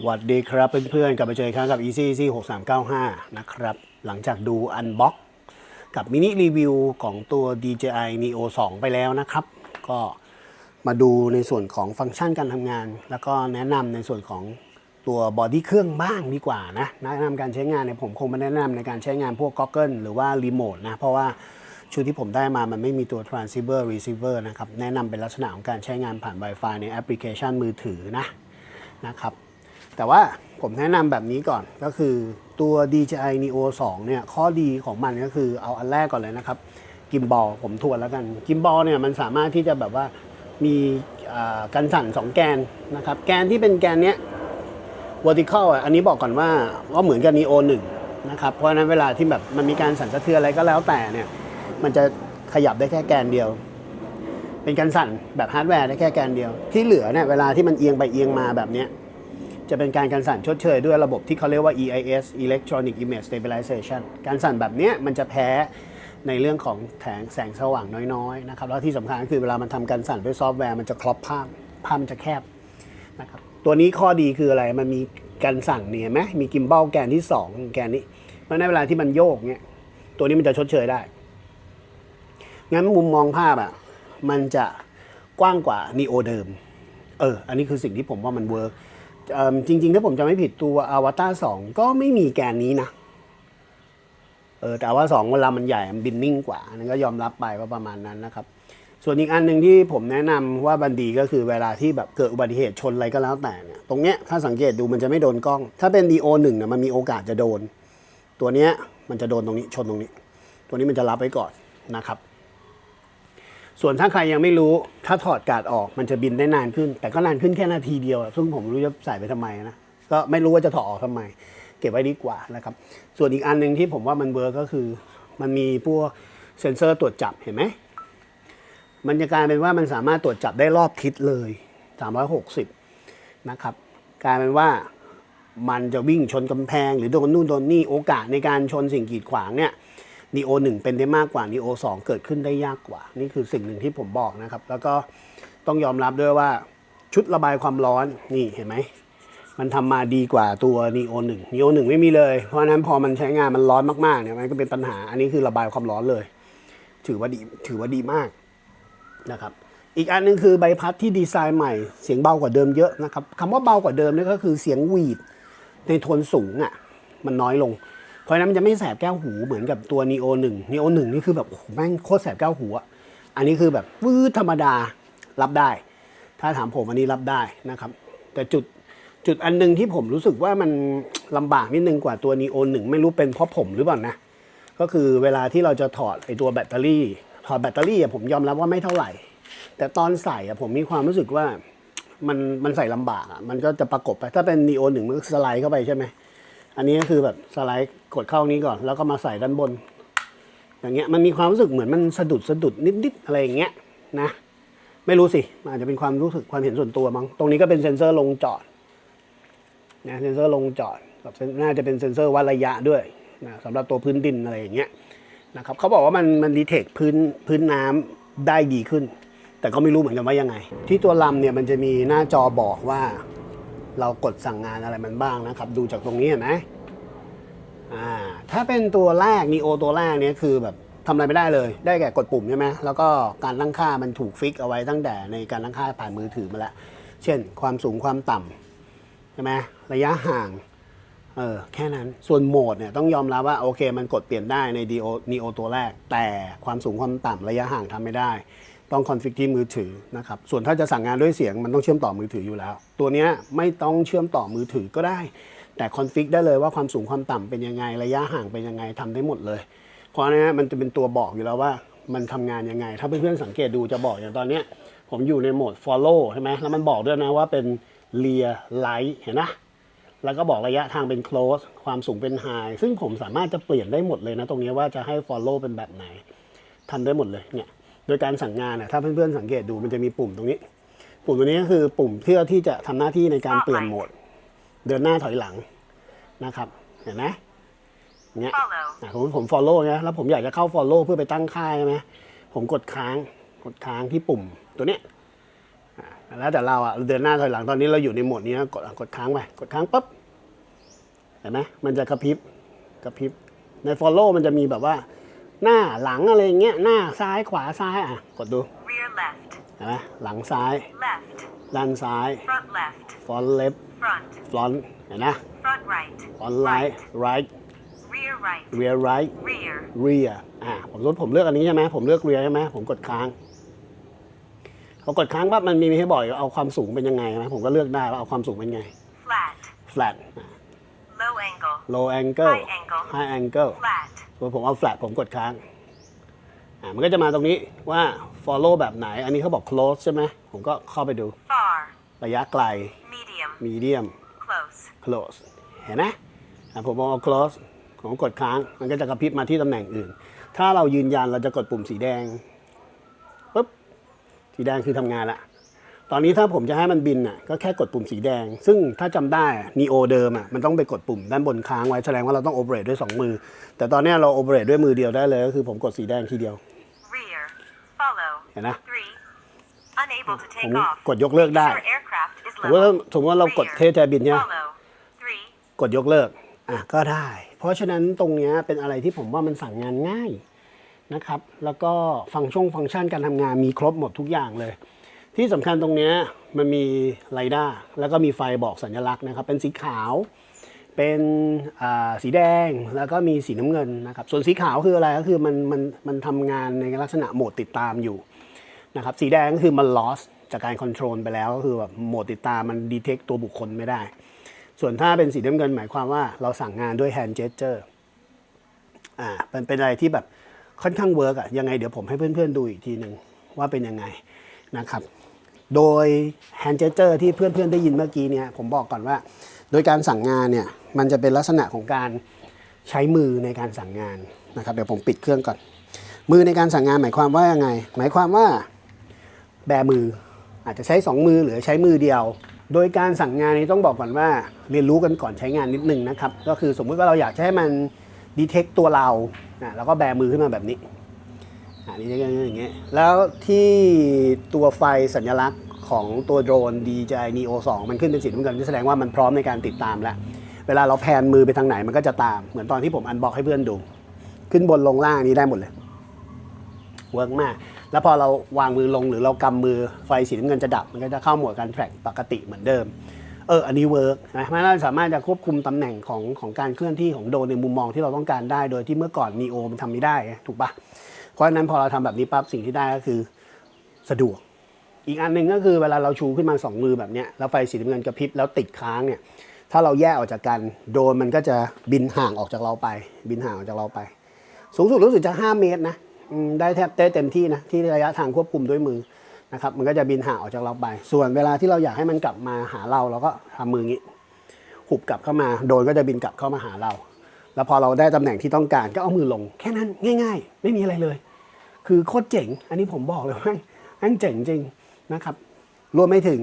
สวัสดีครับเพื่อนๆกลับมาเจออีกครั้งกับ Easy Easy 6395 นะครับ หลังจากดูอันบ็อกกับมินิรีวิวของตัว DJI Neo 2 ไปแล้วนะครับ ก็มาดูในส่วนของฟังก์ชันการทำงาน แล้วก็แนะนำในส่วนของตัวบอดี้เครื่องบ้างดีกว่านะแนะนำการใช้งานเนี่ยผมคงไม่แนะนำในการใช้งานพวก Goggle หรือว่ารีโมทนะ เพราะว่าชุดที่ผมได้มามันไม่มีตัว transceiver receiver นะครับ แนะนำเป็นลักษณะของการใช้งานผ่าน Wi-Fi ในแอปพลิเคชันมือถือนะนะครับ แต่ว่าผมแนะนำแบบนี้ก่อนก็คือตัว DJI Neo 2 เนี่ย ข้อดีของมันก็คือเอาอันแรกก่อนเลยนะครับ กิมบอลผมทวนแล้วกัน กิมบอลเนี่ยมันสามารถที่จะแบบว่ามีกันสั่น 2 แกนนะครับ แกนที่เป็นแกนเนี้ย vertical อะอันนี้บอกก่อนว่าว่าเหมือนกับ Neo 1 นะครับ เพราะฉะนั้นเวลาที่แบบมันมีการสั่นสะเทือนอะไรก็แล้วแต่เนี่ย มันจะขยับได้แค่แกนเดียว เป็นการสั่นแบบฮาร์ดแวร์ได้แค่แกนเดียว ที่เหลือเนี่ยเวลาที่มันเอียงไปเอียงมาแบบเนี้ย จะเป็นการการสั่นชดเชยด้วยระบบที่เขาเรียกว่า EIS Electronic Image Stabilization การสั่นแบบนี้มันจะแพ้ในเรื่องของแสงแสงสว่างน้อยๆนะครับแล้วที่สำคัญก็คือเวลามันทำการสั่นด้วยซอฟต์แวร์มันจะครอบภาพภาพมันจะแคบนะครับตัวนี้ข้อดีคืออะไรมันมีการสั่นเนี่ยไหมมีกิมบัลแกนที่ 2 แกนนี้เพราะในเวลาที่มันโยกเนี่ยตัวนี้มันจะชดเชยได้ งั้นมุมมองภาพอะมันจะกว้างกว่า Neo เดิม เออ อันนี้คือสิ่งที่ผมว่ามันเวิร์ก จริงๆ ถ้าผมจะไม่ผิดตัวอวตารสองก็ไม่มีแกนนี้นะ เออแต่ว่าสองเวลามันใหญ่ มันบินนิ่งกว่านั้นก็ยอมรับไปว่าประมาณนั้นนะครับ ส่วนอีกอันหนึ่งที่ผมแนะนำว่าบันดีก็คือเวลาที่แบบเกิดอุบัติเหตุชนอะไรก็แล้วแต่เนี่ยตรงเนี้ยถ้าสังเกตดูมันจะไม่โดนกล้อง ถ้าเป็น Neo หนึ่งเนี่ยมันมีโอกาสจะโดน ตัวเนี้ยมันจะโดนตรงนี้ชนตรงนี้ ตัวนี้มันจะรับไว้ก่อนนะครับ ส่วนถ้าใครยังไม่รู้ถ้าถอดกาดออกมันจะบินได้นานขึ้น แต่ก็นานขึ้นแค่นาทีเดียว ซึ่งผมไม่รู้จะใส่ไปทำไมนะก็ไม่รู้ว่าจะถอดออกทำไม เก็บไว้ดีกว่านะครับ ส่วนอีกอันหนึ่งที่ผมว่ามันเวิร์กก็คือ มันมีพวกเซ็นเซอร์ตรวจจับเห็นไหมมันจะกลายเป็นว่ามันสามารถตรวจจับได้รอบทิศเลย 360 นะครับกลายเป็นว่ามันจะวิ่งชนกำแพง หรือโดนนู่นโดนนี่โอกาสในการชนสิ่งกีดขวางเนี่ย นีโอหนึ่งเป็นได้มากกว่านีโอสองเกิดขึ้นได้ยากกว่า นี่คือสิ่งหนึ่งที่ผมบอกนะครับ แล้วก็ต้องยอมรับด้วยว่าชุดระบายความร้อนนี่เห็นไหมมันทำมาดีกว่าตัวนีโอหนึ่งนีโอหนึ่งไม่มีเลย เพราะฉะนั้นพอมันใช้งานมันร้อนมากๆเนี่ยมันก็เป็นปัญหา อันนี้คือระบายความร้อนเลย ถือว่าดีถือว่าดีมากนะครับ อีกอันหนึงคือใบพัดที่ดีไซน์ใหม่ เสียงเบากว่าเดิมเยอะนะครับคำว่าเบากว่าเดิมนี่ก็คือเสียงหวีดในโทนสูงอะมันน้อยลง เพราะนั้นมันจะไม่แสบแก้วหูเหมือนกับตัว Neo 1 Neo 1 นี่คือแบบแม่งโคตรแสบแก้วหูอะอันนี้คือแบบวืดธรรมดารับได้ ถ้าถามผมอันนี้รับได้นะครับ แต่จุดจุดอันหนึงที่ผมรู้สึกว่ามันลำบากนิดนึงกว่าตัว Neo 1 ไม่รู้เป็นเพราะผมหรือเปล่านะก็คือเวลาที่เราจะถอดไอตัวแบตเตอรี่ ถอดแบตเตอรี่อะผมยอมรับว่าไม่เท่าไหร่ แต่ตอนใส่อะผมมีความรู้สึกว่ามันมันใส่ลำบากอะมันก็จะประกบไปถ้าเป็น Neo 1มันก็สไลด์เข้าไปใช่ไหม อันนี้ก็คือแบบสไลด์กดเข้านี้ก่อน แล้วก็มาใส่ด้านบน อย่างเงี้ยมันมีความรู้สึกเหมือนมันสะดุดสะดุดนิดๆอะไรอย่างเงี้ยนะไม่รู้สิอาจจะเป็นความรู้สึกความเห็นส่วนตัวมั้งตรงนี้ก็เป็นเซ็นเซอร์ลงจอดนะเซ็นเซอร์ลงจอดกับน่าจะเป็นเซ็นเซอร์วัดระยะด้วยนะสำหรับตัวพื้นดินอะไรอย่างเงี้ยนะครับเขาบอกว่ามันมันดีเทคพื้นพื้นน้ำได้ดีขึ้น แต่ก็ไม่รู้เหมือนกันว่ายังไง ที่ตัวลำเนี่ยมันจะมีหน้าจอบอกว่า เรากดสั่งงานอะไรมันบ้างนะครับ ดูจากตรงนี้เห็นไหมอ่าถ้าเป็นตัวแรก Neo ตัวแรกเนี่ยคือแบบทำอะไรไม่ได้เลย ได้แก่กดปุ่มใช่ไหมแล้วก็การตั้งค่ามันถูกฟิกเอาไว้ตั้งแต่ในการตั้งค่าผ่านมือถือมาแล้ว เช่น ความสูงความต่ำใช่ไหมระยะห่าง เออแค่นั้น ส่วนโหมดเนี่ยต้องยอมรับว่าโอเค มันกดเปลี่ยนได้ใน Neo Neo ตัวแรก แต่ความสูงความต่ำระยะห่างทำไม่ได้ ต้องคอนฟิกที่มือถือนะครับ ส่วนถ้าจะสั่งงานด้วยเสียงมันต้องเชื่อมต่อมือถืออยู่แล้ว ตัวนี้ไม่ต้องเชื่อมต่อมือถือก็ได้ แต่คอนฟิกได้เลยว่าความสูงความต่ำเป็นยังไง ระยะห่างเป็นยังไงทำได้หมดเลย เพราะนั้มันจะเป็นตัวบอกอยู่แล้วว่ามันทำงานยังไง ถ้าเพื่อนๆสังเกตดูจะบอกอย่างตอนนี้ผมอยู่ในโหมด follow ใช่ไหมแล้วมันบอกด้วยนะว่าเป็น rear light เห็นนะแล้วก็บอกระยะทางเป็น close ความสูงเป็น high ซึ่งผมสามารถจะเปลี่ยนได้หมดเลยนะ ตรงนี้ว่าจะให้ follow เป็นแบบไหนทำได้หมดเลยเนี่ย โดยการสั่งงานน่ะถ้าเพื่อนๆสังเกตดูมันจะมีปุ่มตรงนี้ ปุ่มตัวนี้ก็คือปุ่มเพื่อที่จะทำหน้าที่ในการเปลี่ยนโหมด เดินหน้าถอยหลังนะครับ เห็นไหมเนี่ย Follow อะผมผม follow นะแล้วผมอยากจะเข้า follow เพื่อไปตั้งค่ายใช่ไหมผมกดค้างกดค้างที่ปุ่มตัวเนี้ยอะแล้วแต่เราอะเดินหน้าถอยหลังตอนนี้เราอยู่ในโหมดนี้นะกดกดค้างไปกดค้างปุ๊บเห็นไหมมันจะกระพริบกระพริบใน follow มันจะมีแบบว่า หน้าหลังอะไรอย่างเงี้ยหน้าซ้ายขวาซ้ายอะกดดู rear left, เห็นไหมหลังซ้าย left, ด้านซ้าย front left, front left front, front เห็นนะ front right, front right right rear right, rear right rear, rear อ่าผมรู้ผมเลือกอันนี้ใช่ไหมผมเลือก rear ใช่ไหมผมกดค้างพอกดค้างปั๊บมันมีให้บอกอยู่เอาความสูงเป็นยังไงนะผมก็เลือกได้ว่าเอาความสูงเป็นไง flat, flat อ่า low angle, low angle High angle high angle flat, ส่วนผมเอา flat ผมกดค้างอ่ามันก็จะมาตรงนี้ว่า follow แบบไหน อันนี้เขาบอก close ใช่ไหมผมก็เข้าไปดู far, ระยะไกล medium, medium close, close เห็นไหมอะผมเอา close ผมกดค้าง มันก็จะกระพริบมาที่ตำแหน่งอื่น ถ้าเรายืนยันเราจะกดปุ่มสีแดงปุ๊บสีแดงคือทำงานละ ตอนนี้ถ้าผมจะให้มันบินอะก็แค่กดปุ่มสีแดง ซึ่งถ้าจำได้นีโอเดิมอะมันต้องไปกดปุ่มด้านบนค้างไว้แสดงว่าเราต้องโอเปเรตด้วย 2 มือ แต่ตอนเนี้ยเราโอเปเรตด้วยมือเดียวได้เลยก็คือผมกดสีแดงทีเดียว rear, follow, เห็นไหม three, unable to ผม take off, กดยกเลิกได้ Sure aircraft is สมมติว่า level, สมมติว่าเรากด rear, เทสจะบินเนี่ย follow, three, กดยกเลิกอะก็ได้ เพราะฉะนั้นตรงเนี้ยเป็นอะไรที่ผมว่ามันสั่งงานง่ายนะครับ แล้วก็ฟังก์ชันฟังก์ชันการทำงานมีครบหมดทุกอย่างเลย ที่สำคัญตรงนี้มันมีไรด้าแล้วก็มีไฟบอกสัญลักษณ์นะครับ เป็นสีขาว เป็นสีแดงแล้วก็มีสีน้ำเงินนะครับ ส่วนสีขาวคืออะไรก็คือมันมันมันทำงานในลักษณะโหมดติดตามอยู่นะครับสีแดงก็คือมัน loss จากการ control ไปแล้วก็คือแบบโหมดติดตามมัน detect ตัวบุคคลไม่ได้ ส่วนถ้าเป็นสีน้ำเงินหมายความว่าเราสั่งงานด้วย hand gesture อ่าเป็นเป็นอะไรที่แบบค่อนข้างเวิร์กอะยังไงเดี๋ยวผมให้เพื่อนๆดูอีกทีหนึ่งว่าเป็นยังไงนะครับ โดย hand gesture ที่เพื่อนๆได้ยินเมื่อกี้เนี่ยผมบอกก่อนว่า โดยการสั่งงานเนี่ยมันจะเป็นลักษณะของการใช้มือในการสั่งงานนะครับเดี๋ยวผมปิดเครื่องก่อน มือในการสั่งงานหมายความว่ายังไง หมายความว่าแบมืออาจจะใช้ 2 มือหรือใช้มือเดียว โดยการสั่งงานนี้ต้องบอกก่อนว่าเรียนรู้กันก่อนใช้งานนิดนึงนะครับ ก็คือสมมุติว่าเราอยากจะให้มันดีเทคตัวเราอะแล้วก็แบมือขึ้นมาแบบนี้ อ่านี่จะอย่างเงี้ยแล้วที่ตัวไฟสัญลักษณ์ของตัวโดรน DJI Neo 2 มันขึ้นเป็นสีน้ำเงินแสดงว่ามันพร้อมในการติดตามแล้ว เวลาเราแพนมือไปทางไหนมันก็จะตาม เหมือนตอนที่ผมอันบอกให้เพื่อนดู ขึ้นบนลงล่างนี้ได้หมดเลยเวิร์กมาก แล้วพอเราวางมือลงหรือเรากำมือไฟสีน้ำเงินจะดับ มันก็จะเข้าโหมดการแทร็กปกติเหมือนเดิม เออ อันนี้เวิร์กนะมันเราสามารถจะควบคุมตำแหน่งของของการเคลื่อนที่ของโดรนในมุมมองที่เราต้องการได้ โดยที่เมื่อก่อน Neo มันทำไม่ได้ ถูกปะ เพราะฉะนั้นพอเราทำแบบนี้ปั๊บสิ่งที่ได้ก็คือสะดวก อีกอันหนึ่งก็คือเวลาเราชูขึ้นมาสองมือแบบนี้แล้วไฟสีน้ำเงินกระพริบแล้วติดค้างเนี่ยถ้าเราแยกออกจากกันโดนมันก็จะบินห่างออกจากเราไป บินห่างออกจากเราไป สูงสุดรู้สึกจะ 5 เมตรนะได้แทบได้เต็มที่นะที่ระยะทางควบคุมด้วยมือนะครับมันก็จะบินห่างออกจากเราไป ส่วนเวลาที่เราอยากให้มันกลับมาหาเราเราก็ทำมืออย่างนี้หุบกลับเข้ามา โดนก็จะบินกลับเข้ามาหาเรา แล้วพอเราได้ตำแหน่งที่ต้องการก็เอามือลง แค่นั้นง่าย ๆ ไม่มีอะไรเลย คือโคตรเจ๋ง อันนี้ผมบอกเลยว่าแม่งเจ๋งจริงนะครับรวมไปถึง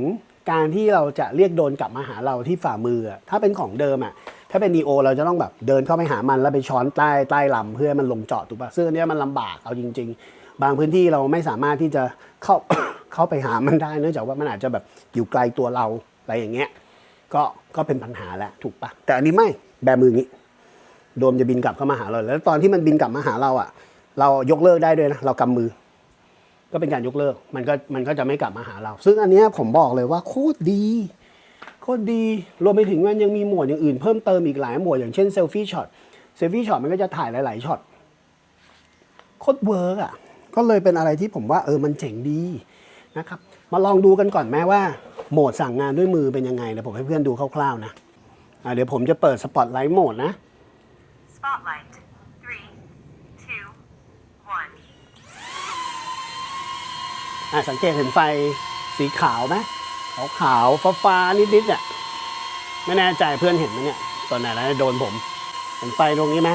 การที่เราจะเรียกโดนกลับมาหาเราที่ฝ่ามือ ถ้าเป็นของเดิมอะถ้าเป็นนีโอเราจะต้องแบบเดินเข้าไปหามันแล้วไปช้อนใต้ใต้ลำเพื่อให้มันลงเจอดถูกปะซึ่งอันนี้มันลำบากเอาจริง ๆ บางพื้นที่เราไม่สามารถที่จะเข้าเข้าไปหามันได้เนื่องจากว่ามันอาจจะแบบอยู่ไกลตัวเราอะไรอย่างเงี้ยก็ก็เป็นปัญหาแหละถูกปะแต่อันนี้ไม่แบมืออย่างงี้ โดมจะบินกลับเข้ามาหาเรา แล้วตอนที่มันบินกลับมาหาเราอะ เรายกเลิกได้ด้วยนะ เรากำมือ ก็เป็นการยกเลิก มันก็มันก็จะไม่กลับมาหาเรา ซึ่งอันนี้ผมบอกเลยว่าโคตรดีโคตรดี รวมไปถึงมันยังมีโหมดอย่างอื่นเพิ่มเติมอีกหลายโหมดอย่างเช่นเซลฟี่ช็อต เซลฟี่ช็อตมันก็จะถ่ายหลาย ๆช็อต โคตรเวิร์กอะ ก็เลยเป็นอะไรที่ผมว่าเออมันเจ๋งดีนะครับ มาลองดูกันก่อนแม้ว่า โหมดสั่งงานด้วยมือเป็นยังไงเดี๋ยวผมให้เพื่อนดูคร่าวๆนะะเดี๋ยวผมจะเปิดสปอตไลท์โหมดนะ spotlight, three, two, one. อะสังเกตเห็นไฟสีขาวไหมขาวขาวฟ้าฟ้าๆนิดๆอะไม่แน่ใจเพื่อนเห็นไหมเนี่ยตอนไหนแล้วโดนผม เห็นไฟตรงนี้ไหม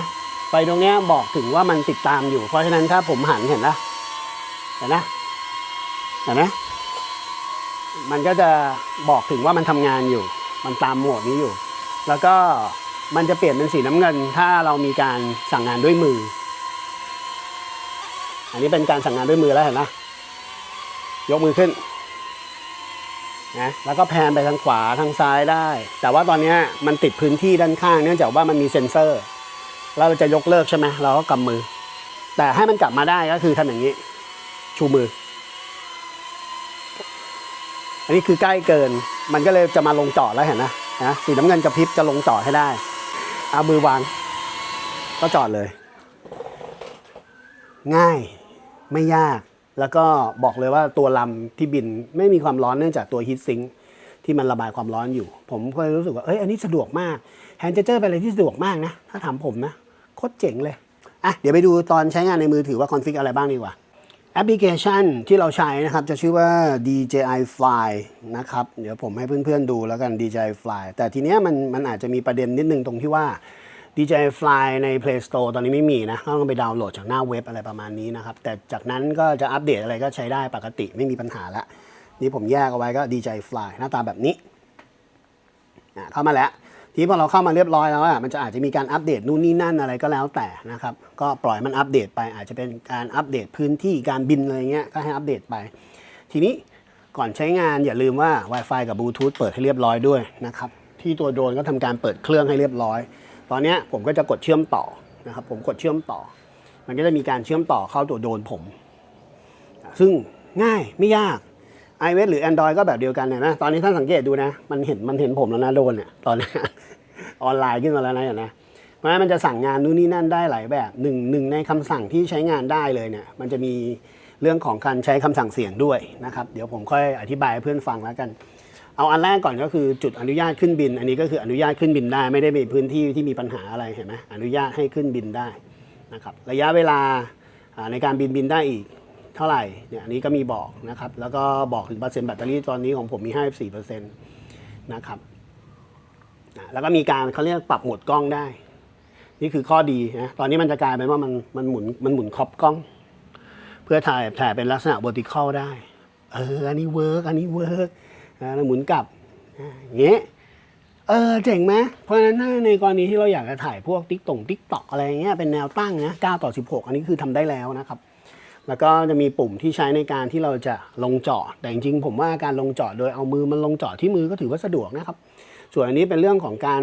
ไฟตรงเนี้ยบอกถึงว่ามันติดตามอยู่ เพราะฉะนั้นถ้าผมหันเห็นนะเห็นนะเห็นนะมันก็จะบอกถึงว่ามันทำงานอยู่ มันตามโหมดนี้อยู่ แล้วก็ มันจะเปลี่ยนเป็นสีน้ำเงิน ถ้าเรามีการสั่งงานด้วยมือ อันนี้เป็นการสั่งงานด้วยมือแล้วเห็นนะยกมือขึ้นนะแล้วก็แพนไปทางขวาทางซ้ายได้ แต่ว่าตอนนี้มันติดพื้นที่ด้านข้างเนื่องจากว่ามันมีเซ็นเซอร์เราจะยกเลิกใช่ไหมเราก็กำมือ แต่ให้มันกลับมาได้ก็คือทำอย่างนี้ ชูมือ อันนี้คือใกล้เกิน มันก็เลยจะมาลงจอดแล้วเห็นนะนะสีน้ำเงินกระพริบจะลงจอดให้ได้ เอามือวาง ก็จอดเลย ง่ายไม่ยาก แล้วก็บอกเลยว่าตัวลำที่บินไม่มีความร้อนเนื่องจากตัวฮีทซิงค์ที่มันระบายความร้อนอยู่ ผมก็เลยรู้สึกว่า เอ้ย อันนี้สะดวกมากแฮนด์เจเจอร์เป็นอะไรที่สะดวกมากนะ ถ้าถามผมนะ โคตรเจ๋งเลย อะ เดี๋ยวไปดูตอนใช้งานในมือถือว่าคอนฟิกอะไรบ้างดีกว่า แอปพลิเคชันที่เราใช้นะครับ จะชื่อว่า DJI Fly นะครับ เดี๋ยวผมให้เพื่อนๆดูแล้วกัน DJI Fly แต่ทีเนี้ยมันมันอาจจะมีประเด็นนิดนึงตรงที่ว่า DJI Fly ใน Play Store ตอนนี้ไม่มีนะต้องไปดาวน์โหลดจากหน้าเว็บอะไรประมาณนี้นะครับ แต่จากนั้นก็จะอัปเดตอะไรก็ใช้ได้ปกติไม่มีปัญหาละนี่ผมแยกเอาไว้ก็ DJI Fly หน้าตาแบบนี้อะเข้ามาแล้ว ทีพอเราเข้ามาเรียบร้อยแล้วอะมันจะอาจจะมีการอัปเดตนู่นนี่นั่นอะไรก็แล้วแต่นะครับ ก็ปล่อยมันอัปเดตไป อาจจะเป็นการอัปเดตพื้นที่การบินอะไรเงี้ยก็ให้อัปเดตไป ทีนี้ก่อนใช้งานอย่าลืมว่า Wi-Fi กับบลูทูธเปิดให้เรียบร้อยด้วยนะครับที่ตัวโดรนก็ทำการเปิดเครื่องให้เรียบร้อย ตอนนี้ผมก็จะกดเชื่อมต่อนะครับ ผมกดเชื่อมต่อ มันก็จะมีการเชื่อมต่อเข้าตัวโดรนผม ซึ่งง่ายไม่ยาก iOS หรือ Android ก็แบบเดียวกันเนี่ยนะ ตอนนี้ท่านสังเกตดูนะ มันเห็นมันเห็นผมแล้วนะโดนเนี่ยตอนนี้ ออนไลน์ขึ้นมาแล้วนะอย่างนะเพราะฉะนั้นมันจะสั่งงานนู่นนี่นั่นได้หลายแบบหนึ่งหนึ่งในคำสั่งที่ใช้งานได้เลยเนี่ยมันจะมีเรื่องของการใช้คำสั่งเสียงด้วยนะครับเดี๋ยวผมค่อยอธิบายเพื่อนฟังแล้วกัน เอาอันแรกก่อนก็คือจุดอนุญาตขึ้นบิน อันนี้ก็คืออนุญาตขึ้นบินได้ไม่ได้มีพื้นที่ที่มีปัญหาอะไรเห็นไหมอนุญาตให้ขึ้นบินได้นะครับระยะเวลาในการบินบินได้อีกเท่าไหร่เนี่ยอันนี้ก็มีบอกนะครับแล้วก็บอกถึงเปอร์เซ็นต์แบตเตอรี่ตอนนี้ของผมมี 54%นะครับ แล้วก็มีการเขาเรียกปรับโหมดกล้องได้ นี่คือข้อดีนะตอนนี้มันจะกลายเป็นว่ามันมันหมุนมันหมุนครอบกล้อง เพื่อถ่ายถ่ายเป็นลักษณะ vertical ได้ เอออันนี้เวิร์กอันนี้เวิร์กแล้วหมุนกลับอย่างเงี้ยเออเจ๋งไหมเพราะฉะนั้นในกรณีที่เราอยากจะถ่ายพวกติ๊กตงติ๊กตอกอะไรเงี้ยเป็นแนวตั้งนะ9ต่อ 16 อันนี้คือทำได้แล้วนะครับ แล้วก็จะมีปุ่มที่ใช้ในการที่เราจะลงจอดแต่จริงๆผมว่าการลงจอดโดยเอามือมันลงจอดที่มือก็ถือว่าสะดวกนะครับ ส่วนอันนี้เป็นเรื่องของการ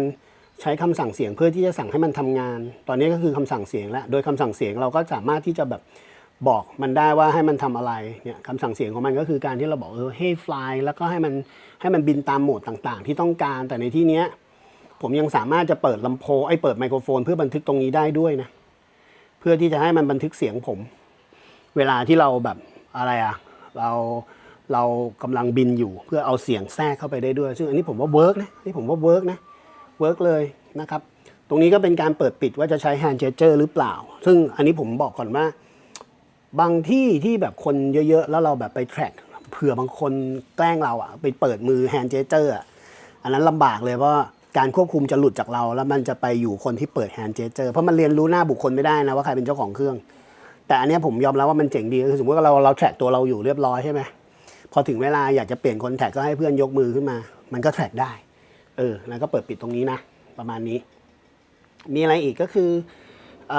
ใช้คำสั่งเสียงเพื่อที่จะสั่งให้มันทำงาน ตอนนี้ก็คือคำสั่งเสียงแล้ว โดยคำสั่งเสียงเราก็สามารถที่จะแบบบอกมันได้ว่าให้มันทำอะไรเนี่ยคำสั่งเสียงของมันก็คือการที่เราบอกเออให้ fly แล้วก็ให้มันให้มันบินตามโหมดต่างๆ ที่ต้องการ แต่ในที่เนี้ยผมยังสามารถจะเปิดลำโพงไอ้เปิดไมโครโฟน เพื่อบันทึกตรงนี้ได้ด้วยนะเพื่อที่จะให้มันบันทึกเสียงผม เวลาที่เราแบบอะไรอะเรา เรากำลังบินอยู่เพื่อเอาเสียงแทรกเข้าไปได้ด้วย ซึ่งอันนี้ผมว่าเวิร์กนะนี่ผมว่าเวิร์กนะเวิร์กเลยนะครับ ตรงนี้ก็เป็นการเปิดปิดว่าจะใช้ hand gesture หรือเปล่า ซึ่งอันนี้ผมบอกก่อนว่า บางที่ที่แบบคนเยอะๆ แล้วเราแบบไป track เผื่อบางคนแกล้งเราอะไปเปิดมือ hand gesture อะอันนั้นลำบากเลยเพราะการควบคุมจะหลุดจากเรา แล้วมันจะไปอยู่คนที่เปิด hand gesture เพราะมันเรียนรู้หน้าบุคคลไม่ได้นะว่าใครเป็นเจ้าของเครื่อง แต่อันนี้ผมยอมรับว่ามันเจ๋งดีคือสมมติว่าเราเราแทร็กตัวเราอยู่เรียบร้อยใช่ไหม พอถึงเวลาอยากจะเปลี่ยนคนแท็กก็ให้เพื่อนยกมือขึ้นมา มันก็แท็กได้ เออ แล้วก็เปิดปิดตรงนี้นะ ประมาณนี้ มีอะไรอีกก็คืออ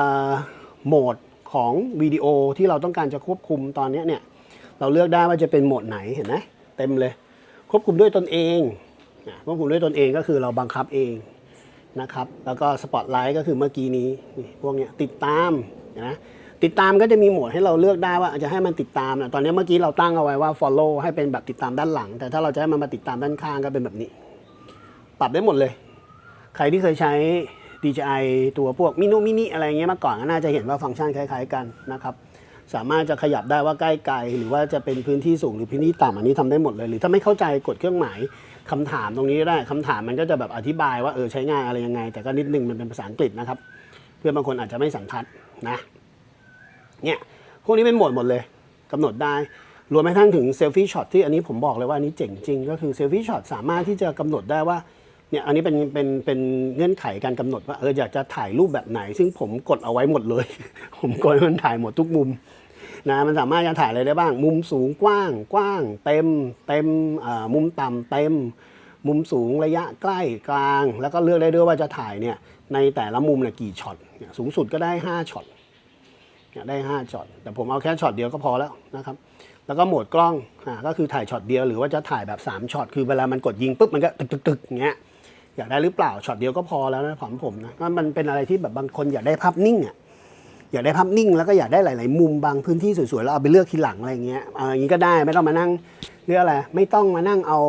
โหมดของวิดีโอที่เราต้องการจะควบคุมตอนนี้เนี่ย เราเลือกได้ว่าจะเป็นโหมดไหนเห็นไหมเต็มเลย ควบคุมด้วยตนเองควบคุมด้วยตนเองก็คือเราบังคับเองนะครับ แล้วก็สปอตไลท์ก็คือเมื่อกี้นี้นี่พวกเนี้ยติดตามนะ ติดตามก็จะมีโหมดให้เราเลือกได้ว่าจะให้มันติดตามนะตอนนี้เมื่อกี้เราตั้งเอาไว้ว่า follow ให้เป็นแบบติดตามด้านหลัง แต่ถ้าเราจะให้มันมาติดตามด้านข้างก็เป็นแบบนี้ ปรับได้หมดเลย ใครที่เคยใช้ DJI ตัวพวกมินูมินิอะไรเงี้ยมาก่อนก็น่าจะเห็นว่าฟังก์ชันคล้าย ๆ กันนะครับสามารถจะขยับได้ว่าใกล้ไกลหรือว่าจะเป็นพื้นที่สูงหรือพื้นที่ต่ำอันนี้ทำได้หมดเลย หรือถ้าไม่เข้าใจกดเครื่องหมายคำถามตรงนี้ได้คำถามมันก็จะแบบอธิบายว่าเออใช้งานอะไรยังไง แต่ก็นิดนึงมันเป็นภาษาอังกฤษนะครับ เพื่อนบางคนอาจจะไม่สันทัดนะ เนี่ยพวกนี้เป็นหมดหมดเลยกำหนดได้ รวมไปทั้งถึงเซลฟี่ช็อตที่อันนี้ผมบอกเลยว่าอันนี้เจ๋งจริง ก็คือเซลฟี่ช็อตสามารถที่จะกำหนดได้ว่าเนี่ยอันนี้เป็นเป็นเป็นเงื่อนไขการกำหนดว่าเอออยากจะถ่ายรูปแบบไหน ซึ่งผมกดเอาไว้หมดเลย ผมกดให้มันถ่ายหมดทุกมุมนะมันสามารถจะถ่ายอะไรได้บ้าง มุมสูงกว้างกว้าง เต็มเต็มมุมต่ำเต็ม มุมสูงระยะใกล้กลาง แล้วก็เลือกได้ด้วยว่าจะถ่ายเนี่ยในแต่ละมุมเนี่ยกี่ช็อตสูงสุดก็ได้ 5ช็อต ได้5ช็อตแต่ผมเอาแค่ช็อตเดียวก็พอแล้วนะครับแล้วก็โหมดกล้องอ่าก็คือถ่ายช็อตเดียวหรือว่าจะถ่ายแบบ3ช็อตคือเวลามันกดยิงปุ๊บมันก็ตึกตึกตึกอย่างเงี้ยอยากได้หรือเปล่าช็อตเดียวก็พอแล้วนะของผมนะมันเป็นอะไรที่แบบบางคนอยากได้ภาพนิ่งอะอยากได้ภาพนิ่งแล้วก็อยากได้หลาย ๆ มุมบางพื้นที่สวย ๆ แล้วเอาไปเลือกทีหลังอะไรเงี้ยอ่าอย่างนี้ก็ได้ไม่ต้องมานั่งเรียกอะไรไม่ต้องมานั่งเอา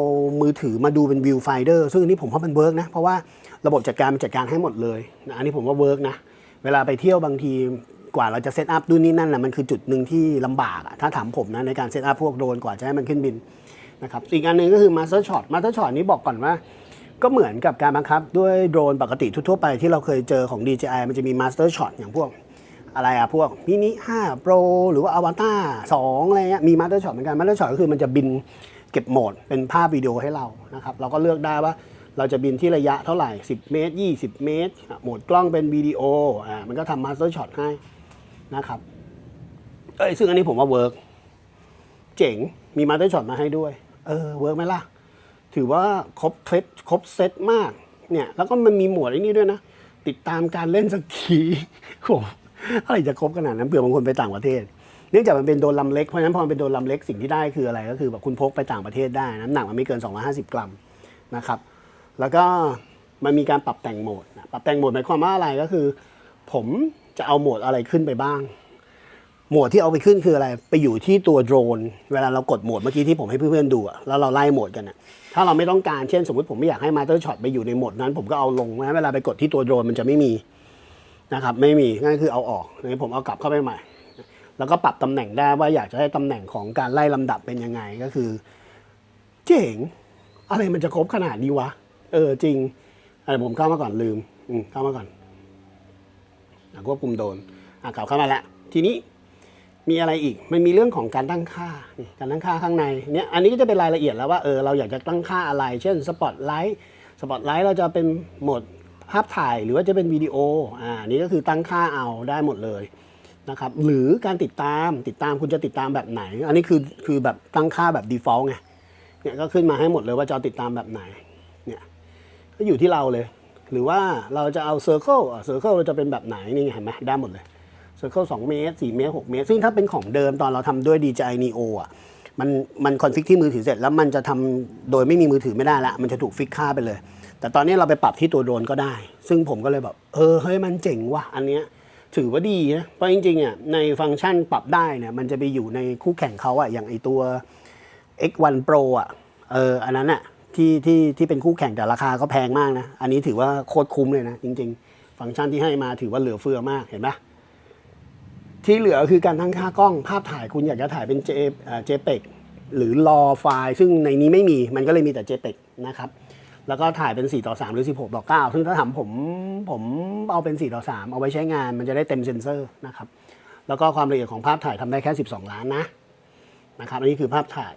มือถือมาดูเป็นวิวไฟเดอร์ซึ่งอันนี้ผมว่ามันเวิร์กนะเพราะว่าระบบจัดการมันจัดการให้หมดเลยนะอันนี้ผมว่าเวิร์กนะเวลาไปเที่ยวบางที กว่าเราจะเซตอัพดูนนี่นั่นนะมันคือจุดหนึ่งที่ลำบากอะถ้าถามผมนะในการเซตอัพพวกโดรนกว่าจะให้มันขึ้นบินนะครับอีกอันหนึ่งก็คือ Master Shot Master Shot นี้บอกก่อนว่า ก็เหมือนกับการบังคับด้วยโดรนปกติทั่วไปที่เราเคยเจอของ DJI มันจะมี Master Shot อตอย่างพวกอะไรอะพวกมินิ5 Pro หรือว่า Avatar 2อะไรเงี้ยมี Master Shot เหมือนกัน Master Shot ก็คือมันจะบินเก็บโหมดเป็นภาพวิดีโอให้เรานะครับเราก็เลือกได้ว่าเราจะบินที่ระยะเท่าไหร่ 10 เมตร 20 เมตร โหมดกล้องเป็นวิดีโออ่ามันก็ทำ Master Shot ให้ นะครับ เอ้ยซึ่งอันนี้ผมว่าเวิร์กเจ๋ง มีมา s ต e r ช็อตมาให้ด้วย เออเวิร์กไหมล่ะ ถือว่าครบเซตครบเซตมาก เนี่ย แล้วก็มันมีหมวดไอ้นี่ด้วยนะ ติดตามการเล่นสกีโอ้โหอะไรจะครบขนาดนั้นเผื่อบางคนไปต่างประเทศ เนื่องจากมันเป็นโดรนลำเล็ก เพราะฉะนั้นพอมันเป็นโดรนลำเล็กสิ่งที่ได้คืออะไร ก็คือแบบคุณพกไปต่างประเทศได้น้ำหนักมันไม่เกิน 250 กรัมนะครับ แล้วก็มันมีการปรับแต่งโหมด ปรับแต่งโหมดหมายความว่าอะไรก็คือ ผม จะเอาโหมดอะไรขึ้นไปบ้าง โหมดที่เอาไปขึ้นคืออะไร ไปอยู่ที่ตัวโดรน เวลาเรากดโหมดเมื่อกี้ที่ผมให้เพื่อนๆดูอะแล้วเราไล่โหมดกันอะถ้าเราไม่ต้องการเช่นสมมติผมไม่อยากให้มาสเตอร์ช็อตไปอยู่ในโหมดนั้น ผมก็เอาลงนะเวลาไปกดที่ตัวโดรนมันจะไม่มีนะครับ ไม่มีนั่นคือเอาออกนี่ผมเอากลับเข้าไปใหม่ แล้วก็ปรับตำแหน่งได้ว่าอยากจะให้ตำแหน่งของการไล่ลำดับเป็นยังไงก็คือ เจ๋งอะไรมันจะครบขนาดนี้วะเออจริงอะไรผมเข้ามาก่อนลืม อืมเข้ามาก่อน ควบคุมโดนอะกลับเข้ามาแล้วทีนี้มีอะไรอีกมันมีเรื่องของการตั้งค่าการตั้งค่าข้างในเนี่ยอันนี้ก็จะเป็นรายละเอียดแล้วว่าเออเราอยากจะตั้งค่าอะไร เช่นสปอตไลท์สปอตไลท์เราจะเป็นโหมดภาพถ่ายหรือว่าจะเป็นวิดีโออ่านี่ก็คือตั้งค่าเอาได้หมดเลยนะครับหรือการติดตามติดตามคุณจะติดตามแบบไหน อันนี้คือคือแบบตั้งค่าแบบ default ไงเนี่ยก็ขึ้นมาให้หมดเลยว่าจะติดตามแบบไหนเนี่ยก็อยู่ที่เราเลย หรือว่าเราจะเอา circle อะ circle เราจะเป็นแบบไหนนี่ไงเห็นไหมได้หมดเลย Circle 2เมตร4เมตร6เมตร ซึ่งถ้าเป็นของเดิมตอนเราทำด้วย DJI Neo อะมันมันคอนฟิกที่มือถือเสร็จแล้วมันจะทำโดยไม่มีมือถือไม่ได้ละ มันจะถูกฟิกค่าไปเลย แต่ตอนนี้เราไปปรับที่ตัวโดรนก็ได้ ซึ่งผมก็เลยแบบ เออ เฮ้ย มันเจ๋งว่ะ อันเนี้ยถือว่าดีนะ เพราะจริงๆอะในฟังก์ชันปรับได้เนี่ยมันจะไปอยู่ในคู่แข่งเขาอะอย่างไอตัว X1 Pro อะเอออันนั้นอะ ที่ที่ที่เป็นคู่แข่งแต่ราคาก็แพงมากนะ อันนี้ถือว่าโคตรคุ้มเลยนะ จริง ๆ ฟังก์ชันที่ให้มาถือว่าเหลือเฟือมากเห็นปะที่เหลือคือการตั้งค่ากล้องภาพถ่ายคุณอยากจะถ่ายเป็น J j p e g หรือ RAW ไฟล์ ซึ่งในนี้ไม่มีมันก็เลยมีแต่ JPEG นะครับ แล้วก็ถ่ายเป็น 4 ต่อ 3 หรือ 16 ต่อ 9 ซึ่งถ้าถามผมผมเอาเป็น 4 ต่อ 3 เอาไว้ใช้งานมันจะได้เต็มเซนเซอร์นะครับ แล้วก็ความละเอียดของภาพถ่ายทำได้แค่ 12 ล้านนะนะครับอันนี้คือภาพถ่าย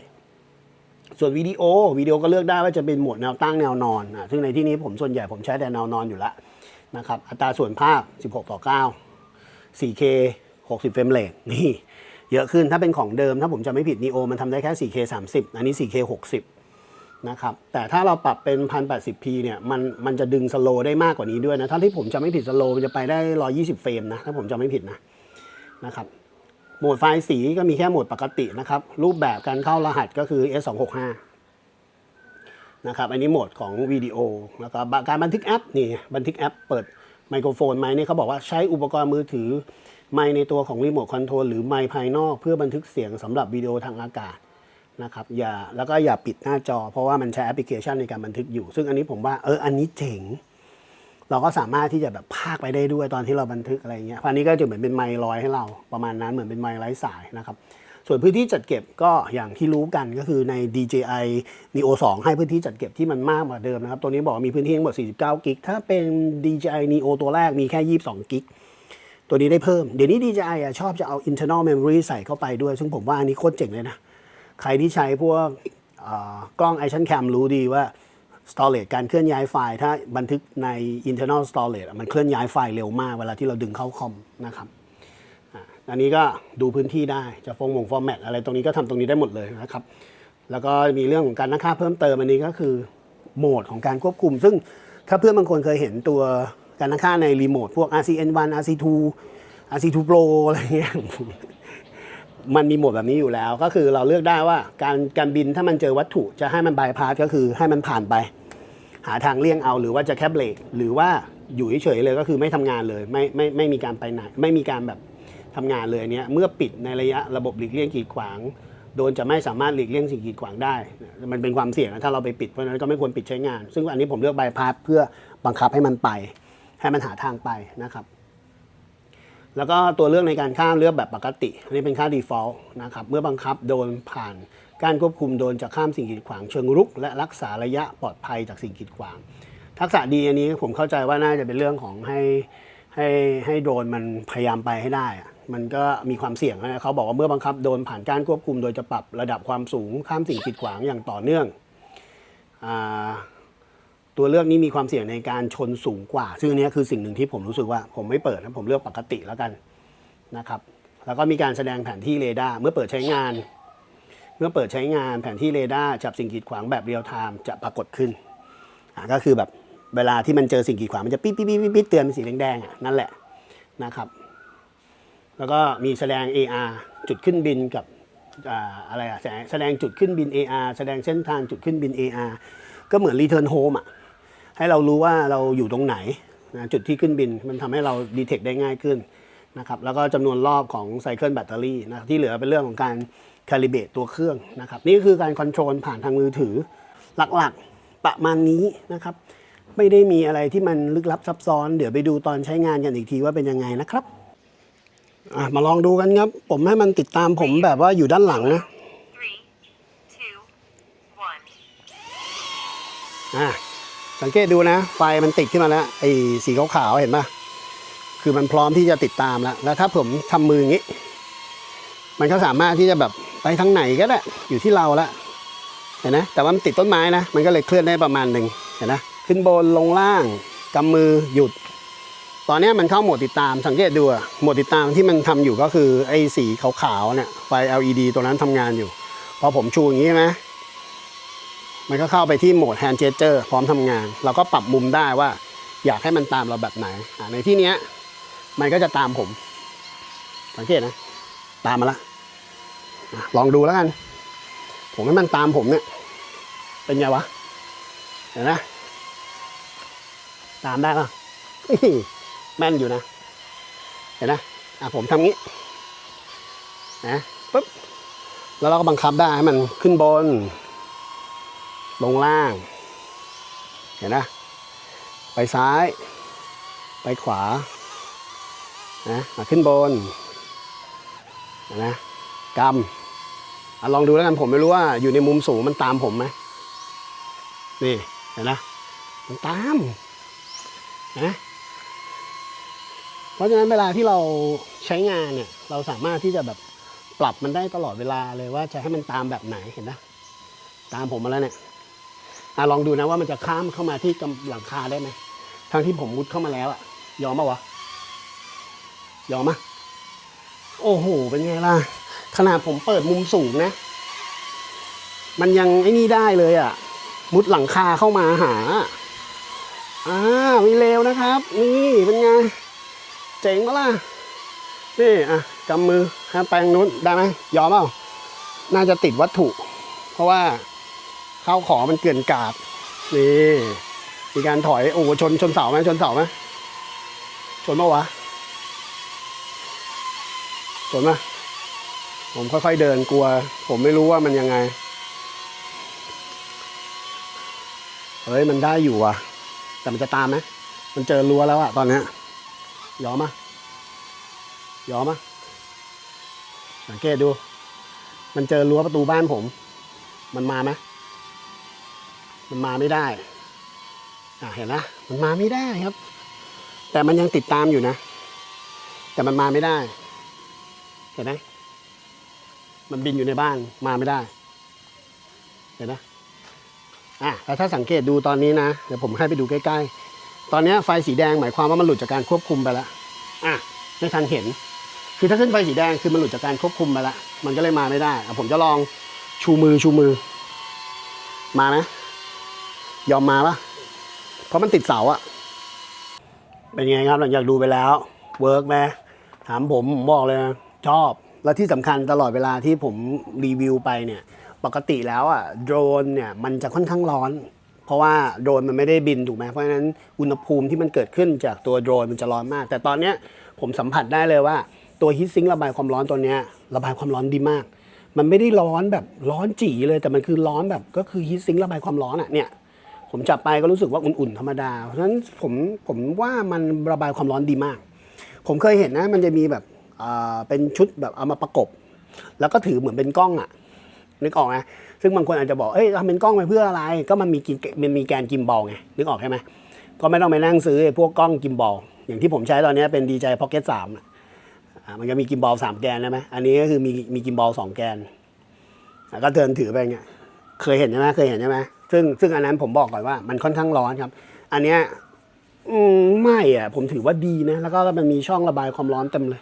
ส่วนวิดีโอวิดีโอก็เลือกได้ว่าจะเป็นโหมดแนวตั้งแนวนอนอะซึ่งในที่นี้ผมส่วนใหญ่ผมใช้แต่แนวนอนอยู่แล้วนะครับอัตราส่วนภาพ 16 ต่อ 9 4K 60 เฟรมเรทนี่เยอะขึ้นถ้าเป็นของเดิม ถ้าผมจะไม่ผิด Neo มันทำได้แค่ 4K 30 อันนี้ 4K 60 นะครับ แต่ถ้าเราปรับเป็น 1080p เนี่ยมันมันจะดึงสโลได้มากกว่านี้ด้วยนะถ้าที่ผมจะไม่ผิดสโลมันจะไปได้ 120 เฟรมนะ ถ้าผมจะไม่ผิดนะนะครับ โหมดไฟล์สีก็มีแค่โหมดปกตินะครับ รูปแบบการเข้ารหัสก็คือ S265 นะครับ อันนี้โหมดของวิดีโอแล้วก็การบันทึกแอปนี่บันทึกแอปเปิดไมโครโฟนไมค์นี่เขาบอกว่าใช้อุปกรณ์มือถือ ไมค์ในตัวของรีโมทคอนโทรลหรือไมค์ภายนอก เพื่อบันทึกเสียงสำหรับวิดีโอทางอากาศนะครับอย่าแล้วก็อย่าปิดหน้าจอ เพราะว่ามันใช้แอปพลิเคชันในการบันทึกอยู่ ซึ่งอันนี้ผมว่าเอออันนี้เจ๋ง เราก็สามารถที่จะแบบพากไปได้ด้วยตอนที่เราบันทึกอะไรเงี้ยอันนี้ก็จะเหมือนเป็นไมค์ลอยให้เราประมาณนั้นเหมือนเป็นไมค์ไร้สายนะครับส่วนพื้นที่จัดเก็บก็อย่างที่รู้กันก็คือใน DJI Neo 2 ให้พื้นที่จัดเก็บที่มันมากกว่าเดิมนะครับ ตัวนี้บอกมีพื้นที่ทั้งหมด 49 กิก ถ้าเป็น DJI Neo ตัวแรกมีแค่ 22 กิก ตัวนี้ได้เพิ่ม เดี๋ยวนี้ DJI อะชอบจะเอา internal memory ใส่เข้าไปด้วย ซึ่งผมว่าอันนี้โคตรเจ๋งเลยนะ ใครที่ใช้พวกอ่อกล้อง Action Cam รู้ดีว่า storage การเคลื่อนย้ายไฟล์ถ้าบันทึกใน internal storage มันเคลื่อนย้ายไฟล์เร็วมากเวลาที่เราดึงเข้าคอมนะครับอันนี้ก็ดูพื้นที่ได้จะฟงมงฟอร์แมตอะไรตรงนี้ก็ทำตรงนี้ได้หมดเลยนะครับ แล้วก็มีเรื่องของการตั้งค่าเพิ่มเติมอันนี้ก็คือโหมดของการควบคุม ซึ่งถ้าเพื่อนบางคนเคยเห็นตัวการตั้งค่าในรีโมทพวก RCN1 RC2 RC2 Pro อะไรเงี้ยมันมีโหมดแบบนี้อยู่แล้ว ก็คือเราเลือกได้ว่าการการบินถ้ามันเจอวัตถุจะให้มันบายพาสก็คือให้มันผ่านไป หาทางเลี่ยงเอา หรือว่าจะแค่เบรกหรือว่าอยู่เฉยๆเลยก็คือไม่ทำงานเลยไม่ไม่ไม่มีการไปไหนไม่มีการแบบทำงานเลยเนี้ยเมื่อปิดในระยะระบบหลีกเลี่ยงกีดขวางโดนจะไม่สามารถหลีกเลี่ยงสิ่งกีดขวางได้ มันเป็นความเสี่ยงนะถ้าเราไปปิดเพราะฉะนั้นก็ไม่ควรปิดใช้งาน ซึ่งอันนี้ผมเลือกบายพาสเพื่อบังคับให้มันไป ให้มันหาทางไปนะครับ แล้วก็ตัวเลือกในการข้ามเลือกแบบปกติ อันนี้เป็นค่า default นะครับ เมื่อบังคับโดนผ่าน การควบคุมโดนจะข้ามสิ่งกีดขวางเชิงรุก และรักษาระยะปลอดภัยจากสิ่งกีดขวาง ทักษะดีอันนี้ผมเข้าใจว่าน่าจะเป็นเรื่องของให้ให้ให้โดนมันพยายามไปให้ได้ มันก็มีความเสี่ยงนะเขาบอกว่าเมื่อบังคับโดนผ่านการควบคุมโดยจะปรับระดับความสูงข้ามสิ่งกีดขวางอย่างต่อเนื่องอตัวเลือกนี้มีความเสี่ยงในการชนสูงกว่า ซึ่งนนี้คือสิ่งหนึ่งที่ผมรู้สึกว่า ผมไม่เปิดนะผมเลือกปกติแล้วกันนะครับ แล้วก็มีการแสดงแผนที่เรดาร์เมื่อเปิดใช้งาน เมื่อเปิดใช้งานแผนที่เรดาร์จับสิ่งกีดขวางแบบเรียลไทม์จะปรากฏขึ้นก็คือแบบเวลาที่มันเจอสิ่งกีดขวางมันจะปิ๊ดปิ๊ดปิ๊ดปิ๊ดปิ๊ดเตือนเป็นสีแดงๆอะนั่นแหละนะครับ แล้วก็มีแสดง AR จุดขึ้นบินกับอ่าอะไรอะแสดงจุดขึ้นบิน AR แสดงเส้นทางจุดขึ้นบิน AR ก็เหมือน Return Home อะให้เรารู้ว่าเราอยู่ตรงไหนนะจุดที่ขึ้นบินมันทำให้เราดีเทคได้ง่ายขึ้นนะครับแล้วก็จำนวนรอบของไซเคิลแบตเตอรี่นะที่เหลือเป็นเรื่องของการ คาลิเบตตัวเครื่องนะครับ นี่คือการคอนโทรลผ่านทางมือถือ หลักๆประมาณนี้นะครับ ไม่ได้มีอะไรที่มันลึกลับซับซ้อน เดี๋ยวไปดูตอนใช้งานกันอีกทีว่าเป็นยังไงนะครับอะมาลองดูกันครับ ผมให้มันติดตามผมแบบว่าอยู่ด้านหลังนะอะสังเกตดูนะ ไฟมันติดขึ้นมาแล้วไอ้สีขาวๆเห็นปะคือมันพร้อมที่จะติดตามแล้ว แล้วถ้าผมทำมืออย่างนี้ มันก็สามารถที่จะแบบ ไปทางไหนก็ได้อยู่ที่เราละเห็นนะแต่ว่ามันติดต้นไม้นะ มันก็เลยเคลื่อนได้ประมาณหนึ่งเห็นนะขึ้นบนลงล่างกำมือหยุด ตอนนี้มันเข้าโหมดติดตามสังเกตดูอะโหมดติดตามที่มันทำอยู่ก็คือไอ้สีขาวๆเนี่ยไฟ LED ตัวนั้นทำงานอยู่ พอผมชูอย่างนี้ใช่ไหมมันก็เข้าไปที่โหมด hand gesture พร้อมทำงาน เราก็ปรับมุมได้ว่า อยากให้มันตามเราแบบไหนในที่เนี้ยมันก็จะตามผมสังเกตนะ ตามมาละ ลองดูแล้วกัน ผมให้มันตามผมเนี่ย เป็นไงวะ เห็นนะตามได้ป่ะแม่นอยู่นะ เห็นนะอะผมทำงี้ นะปุ๊บ แล้วเราก็บังคับได้ให้มันขึ้นบน ลงล่าง เห็นนะไปซ้าย ไปขวา นะขึ้นบนเห็นนะกำ อลองดูแล้วกันผมไม่รู้ว่าอยู่ในมุมสูงมันตามผมไหมนี่เห็นนะมันตามนะเพราะฉะนั้นเวลาที่เราใช้งานเนี่ย เราสามารถที่จะแบบปรับมันได้ตลอดเวลาเลยว่าจะให้มันตามแบบไหนเห็นนะตามผมมาแล้วเนี่ยอลองดูนะว่ามันจะข้ามเข้ามาที่กำหลังคาได้ไหมทางที่ผมมุดเข้ามาแล้วอะยอมปะวะยอมมะโอ้โหเป็นไงล่ะ ขนาดผมเปิดมุมสูงนะ มันยังไอ้นี่ได้เลยอะมุดหลังคาเข้ามาหาอ่าม่เลวนะครับ นี่เป็นไง เจ๋งปะล่ะ นี่อะกำมือห้ามไปทางนู้นได้ไหมยอมเปล่าน่าจะติดวัตถุ เพราะว่าข้าวของมันเกลื่อนกาดนี่มีการถอยโอ้ชนชนเสาไหมชนเสาไหมชนเมื่อวะชนไหม ผมค่อยๆเดินกลัว ผมไม่รู้ว่ามันยังไง เฮ้ยมันได้อยู่อะ แต่มันจะตามไหมมันเจอรั้วแล้วอะตอนเนี้ยยอมมะยอมมะสังเกตดู มันเจอรั้วประตูบ้านผม มันมาไหมมันมาไม่ได้อะเห็นนะมันมาไม่ได้ครับ แต่มันยังติดตามอยู่นะ แต่มันมาไม่ได้ เห็นไหม มันบินอยู่ในบ้านมาไม่ได้เห็นนะอะแล้วถ้าสังเกตดูตอนนี้นะ เดี๋ยวผมให้ไปดูใกล้ ๆ ตอนนี้ไฟสีแดงหมายความว่ามันหลุดจากการควบคุมไปแล้วอะไม่ทันเห็น คือถ้าขึ้นไฟสีแดงคือมันหลุดจากการควบคุมไปแล้วมันก็เลยมาไม่ได้อะผมจะลองชูมือชูมือ มาไหมยอมมาปะเพราะมันติดเสาอะเป็นไงครับหลังจากดูไปแล้วเวิร์กไหมถามผมผมบอกเลยนะชอบ แล้วที่สำคัญตลอดเวลาที่ผมรีวิวไปเนี่ยปกติแล้วอะโดรนเนี่ยมันจะค่อนข้างร้อน เพราะว่าโดรนมันไม่ได้บินถูกไหมเพราะฉะนั้นอุณหภูมิที่มันเกิดขึ้นจากตัวโดรนมันจะร้อนมาก แต่ตอนเนี้ยผมสัมผัสได้เลยว่าตัวฮีทซิงระบายความร้อนตัวเนี้ยระบายความร้อนดีมาก มันไม่ได้ร้อนแบบร้อนจีเลยแต่มันคือร้อนแบบก็คือฮีทซิงระบายความร้อนอะเนี่ยผมจับไปก็รู้สึกว่าอุ่นๆธรรมดาเพราะฉะนั้นผมผมว่ามันระบายความร้อนดีมาก ผมเคยเห็นนะมันจะมีแบบ เป็นชุดแบบเอามาประกบ แล้วก็ถือเหมือนเป็นกล้องอะนึกออกไหมซึ่งบางคนอาจจะบอกเอ้ยทำเป็นกล้องไปเพื่ออะไร ก็มันมีกิมันมีแกนกิมบอลไงนึกออกใช่ไหมก็ไม่ต้องไปนั่งซื้อพวกกล้องกิมบอลอย่างที่ผมใช้ตอนนี้เป็น DJI Pocket 3อะอ่ามันจะมีกิมบอลสามแกนใช่ไหมอันนี้ก็คือมีมีกิมบอลสองแกนก็เดินถือไปอย่างเงี้ยเคยเห็นใช่ไหมเคยเห็นใช่ไหมซึ่งซึ่งอันนั้นผมบอกก่อนว่ามันค่อนข้างร้อนครับ อันเนี้ยไม่อะผมถือว่าดีนะ แล้วก็มันมีช่องระบายความร้อนเต็มเลย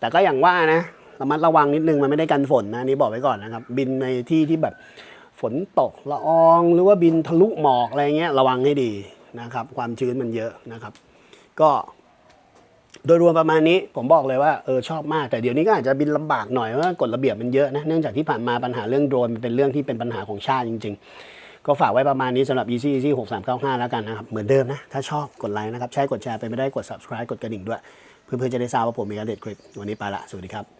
แต่ก็อย่างว่านะระมัดระวังนิดนึงมันไม่ได้กันฝนนะนี่บอกไว้ก่อนนะครับ บินในที่ที่แบบฝนตกละออง หรือว่าบินทะลุหมอกอะไรเงี้ยระวังให้ดีนะครับ ความชื้นมันเยอะนะครับ ก็โดยรวมประมาณนี้ผมบอกเลยว่าเออชอบมาก แต่เดี๋ยวนี้ก็อาจจะบินลำบากหน่อยเพราะว่ากฎระเบียบมันเยอะนะเนื่องจากที่ผ่านมาปัญหาเรื่องโดรนมันเป็นเรื่องที่เป็นปัญหาของชาติจริง ๆ ก็ฝากไว้ประมาณนี้สำหรับ easy easy 6395 แล้วกันนะครับ เหมือนเดิมนะ ถ้าชอบกดไลค์นะครับ ใช้กดแชร์ไปไม่ได้กด subscribe กดกระดิ่งด้วย เพื่อนๆจะได้ทราบว่าผมมีการเด็ดคลิป วันนี้ไปละ สวัสดีครับ